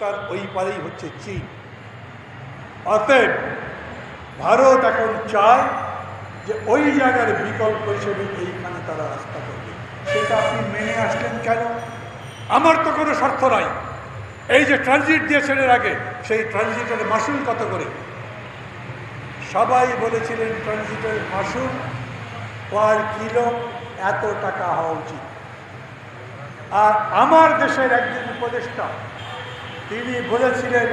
তার ওই পারেই হচ্ছে চীন। অতএব ভারত এখন চায় যে ওই জায়গার বিকল্প হিসেবে এইখানে তারা রাস্তা করবে। সেটা আপনি মেনে আসলেন কেন? আমার তো কোনো স্বার্থ নাই। এই যে ট্রানজিট দিয়েছেন এর আগে, সেই ট্রানজিটের মাসুল কত করে? সবাই বলেছিলেন ট্রানজিটের মাসুল পার কিলো এত টাকা হওয়া উচিত। আর আমার দেশের একজন উপদেষ্টা তিনি বলেছিলেন,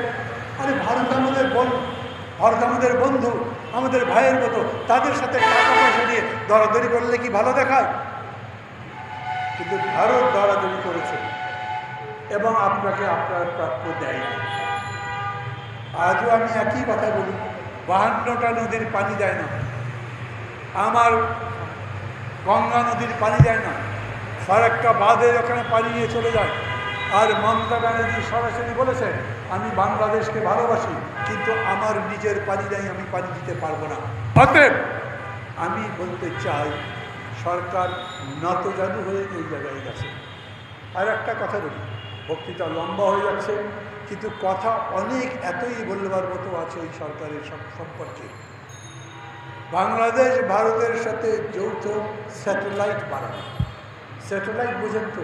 আরে ভারত আমাদের বন্ধু ভারত আমাদের বন্ধু, আমাদের ভাইয়ের মতো, তাদের সাথে টাকা পয়সা নিয়ে দরাদরি করলে কি ভালো দেখায়? কিন্তু ভারত দরাদরি করেছে এবং আপনাকে আপনার প্রাপ্য দেয়নি। আজও আমি একই কথা বলি, বাহান্নটা নদীর পানি দেয় না। আমার গঙ্গা নদীর পানি দেয় না। ফারাক্কা বাঁধের ওখানে পানি নিয়ে চলে যায়। আর মমতা ব্যানার্জি সরাসরি বলেছে আমি বাংলাদেশকে ভালোবাসি, কিন্তু আমার নিজের পানি নেই, আমি পানি দিতে পারব না। অতএব আমি বলতে চাই, সরকার নত জানু হয়ে এই জায়গায় গেছে। আর একটা কথা বলি, বক্তৃতা লম্বা হয়ে যাচ্ছে, কিন্তু কথা অনেক এতই বলবার মতো আছে এই সরকারের সম- সম্পর্কে। বাংলাদেশ ভারতের সাথে যৌথ স্যাটেলাইট বানানো। স্যাটেলাইট বোঝেন তো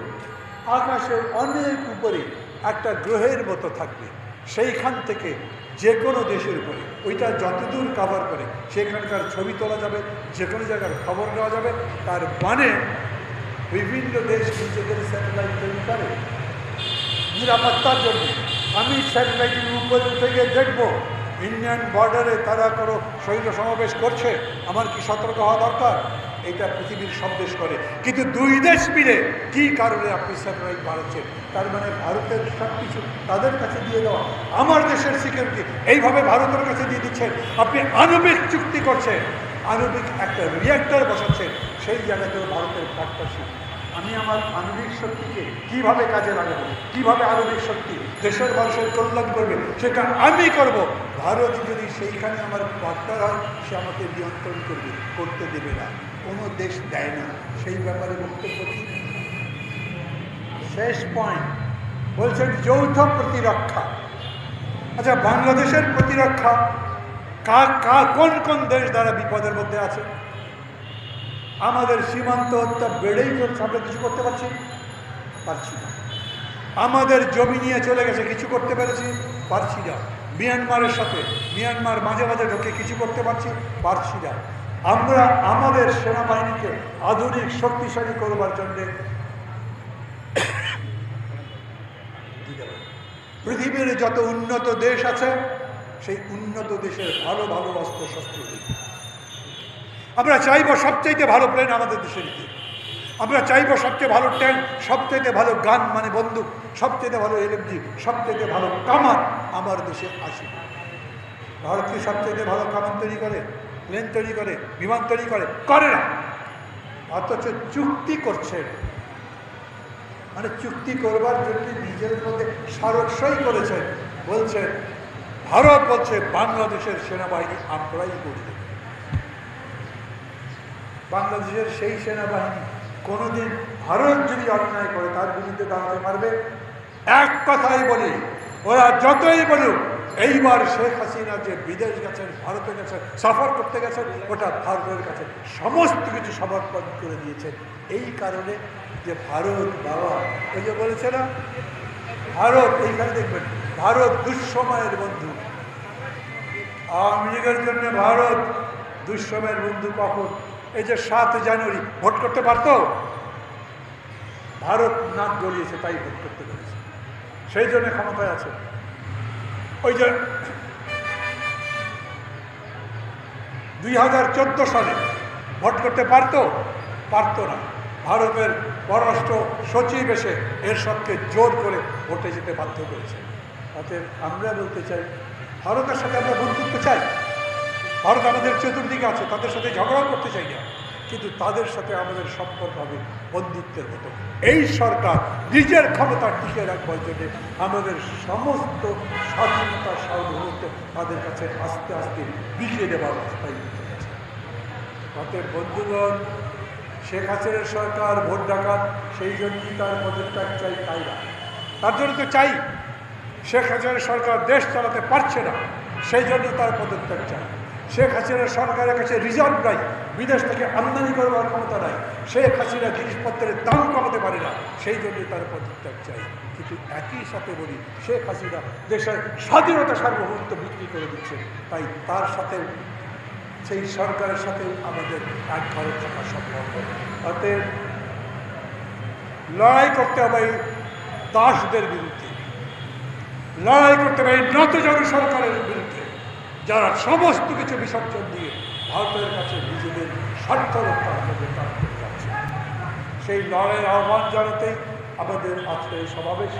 আকাশের অনেক উপরে একটা গ্রহের মতো থাকবে। সেইখান থেকে যে কোনো দেশের উপরে। ওইটা যতদূর কাভার করে, সেখানকার ছবি তোলা যাবে যে কোনো জায়গার খবর নেওয়া যাবে। তার মানে বিভিন্ন দেশ নিজেদের স্যাটেলাইট তৈরি করে। নিরাপত্তার জন্য। আমি স্যাটেলাইটের উপরে উঠে গিয়ে দেখব ইন্ডিয়ান বর্ডারে তারা কোনো সৈন্য সমাবেশ করছে? আমার কি সতর্ক হওয়া দরকার? এটা পৃথিবীর সব দেশ করে। কিন্তু দুই দেশ মিলে কি কারণে আপনি স্যাটেলাইট বাড়াচ্ছেন তার মানে ভারতের সব কিছু তাদের কাছে দিয়ে দেওয়া। আমার দেশের সিকিউরিটি এইভাবে ভারতের কাছে দিয়ে দিচ্ছেন। আপনি আণবিক চুক্তি করছেন। আণবিক একটা রিয়াক্টর বসাচ্ছেন। সেই জায়গাতেও ভারতের পার্টনারশিপ আমি আমার আণবিক শক্তিকে কীভাবে কাজে লাগাবো? কীভাবে আণবিক শক্তি দেশের মানুষের কল্যাণ করবে? সেটা আমি করব। ভারত যদি সেইখানে আমার পার্টনার হয় সে আমাকে নিয়ন্ত্রণ করবে, করতে দেবে না। কোনো দেশ দেয় না। সেই ব্যাপারে বক্তব্য কি? শেষ পয়েন্ট বলছেন যৌথ প্রতিরক্ষা। আচ্ছা বাংলাদেশের প্রতিরক্ষা কা কা কোন কোন দেশ দ্বারা বিপদের মধ্যে আছে? আমাদের সীমান্ত হত্যা বেড়েই চলছে, আমরা কিছু করতে পারছি? পারছি না। আমাদের জমি নিয়ে চলে গেছে, কিছু করতে পেরেছি? পারছি না। মিয়ানমারের সাথে, মিয়ানমার মাঝে মাঝে ঢোকে কিছু করতে পারছি? পারছি না। আমরা আমাদের সেনাবাহিনীকে আধুনিক, শক্তিশালী করবার জন্যে পৃথিবীর যত উন্নত দেশ আছে, সেই উন্নত দেশের ভালো ভালো অস্ত্র শস্ত্র আমরা চাইব সবচাইতে ভালো প্লেন আমাদের দেশে নিতে। আমরা চাইব সবচেয়ে ভালো ট্যাঙ্ক সবচাইতে ভালো গান মানে বন্দুক, সবচাইতে ভালো এলএমজি সবচাইতে ভালো কামান আমার দেশে আসে। ভারত কি সবচাইতে ভালো কামান তৈরি করে? প্লেন তৈরি করে, বিমান তৈরি করে করে না। অথচ চুক্তি করছে মানে চুক্তি করবার জন্য নিজের মধ্যে সারসই করেছেন। বলছে, ভারত বলছে, বাংলাদেশের সেনাবাহিনী আমরাই করি বাংলাদেশের সেই সেনাবাহিনী কোনোদিন ভারত যদি অন্যায় করে, তার বিরুদ্ধে দাঁড়াতে পারবে? এক কথাই বলি, ওরা যতই বলুক এইবার শেখ হাসিনা যে বিদেশ গেছেন, ভারতে গেছেন, সফর করতে গেছেন, ওটা ভারতের কাছে সমস্ত কিছু সমর্পণ করে দিয়েছেন। এই কারণে যে ভারত বাবা, ওই যে বলেছে না, ভারত, এইখানে দেখবেন, ভারত দুঃসময়ের বন্ধু। আওয়ামী লীগের জন্য ভারত দুঃসময়ের বন্ধু কখন? এই যে সাত জানুয়ারি, ভোট করতে পারতো? ভারত নাক গলিয়েছে, তাই ভোট করতে পেরেছে। সেই জন্য ক্ষমতায় আছে। ওই যে দুই হাজার চোদ্দ সালে ভোট করতে পারতো? পারতো না। ভারতের পররাষ্ট্র সচিব এসে এর সবকে জোর করে ভোটে যেতে বাধ্য করেছে। অতএব আমরা বলতে চাই, ভারতের সাথে আমরা বন্ধুত্ব চাই। ভারত আমাদের চতুর্দিকে আছে, তাদের সাথে ঝগড়াও করতে চাই না। কিন্তু তাদের সাথে আমাদের সম্পর্ক হবে বন্ধুত্বের মতো। এই সরকার নিজের ক্ষমতা টিকে রাখবার জন্য আমাদের সমস্ত স্বাধীনতা সার্বভৌমত্ব তাদের কাছে আস্তে আস্তে বিকিয়ে দেওয়ার রাস্তায় নিতে গেছে। অতএব বন্ধুগণ, শেখ হাসিনার সরকার ভোট ডাকাত, সেই জন্যই তার পদত্যাগ চাই, তাই না? তার জন্য তো চাই। শেখ হাসিনা সরকার দেশ চালাতে পারছে না, সেই জন্য তার পদত্যাগ চায় শেখ হাসিনা সরকারের কাছে রিজার্ভ নাই, বিদেশ থেকে আমদানি করবার ক্ষমতা নাই। শেখ হাসিনা জিনিসপত্রের দাম কমাতে পারে না, সেই জন্যই তার পদত্যাগ চাই। কিন্তু একই সাথে বলি, শেখ হাসিনা দেশের স্বাধীনতা সার্বভৌমত্ব বিক্রি করে দিচ্ছে। তাই তার সাথে সেই সরকারের সাথে আমাদের এক ঘরে থাকা সম্ভব অতএব লড়াই করতে হবে দাসদের বিরুদ্ধে। লড়াই করতে হবে নতজন সরকারের বিরুদ্ধে। যারা সমস্ত কিছু বিসর্জন দিয়ে ভারতের কাছে নিজেদের স্বার্থ রক্ষা যাচ্ছে। সেই লড়াইয়ের আহ্বান জানাতেই আমাদের আজকে সমাবেশ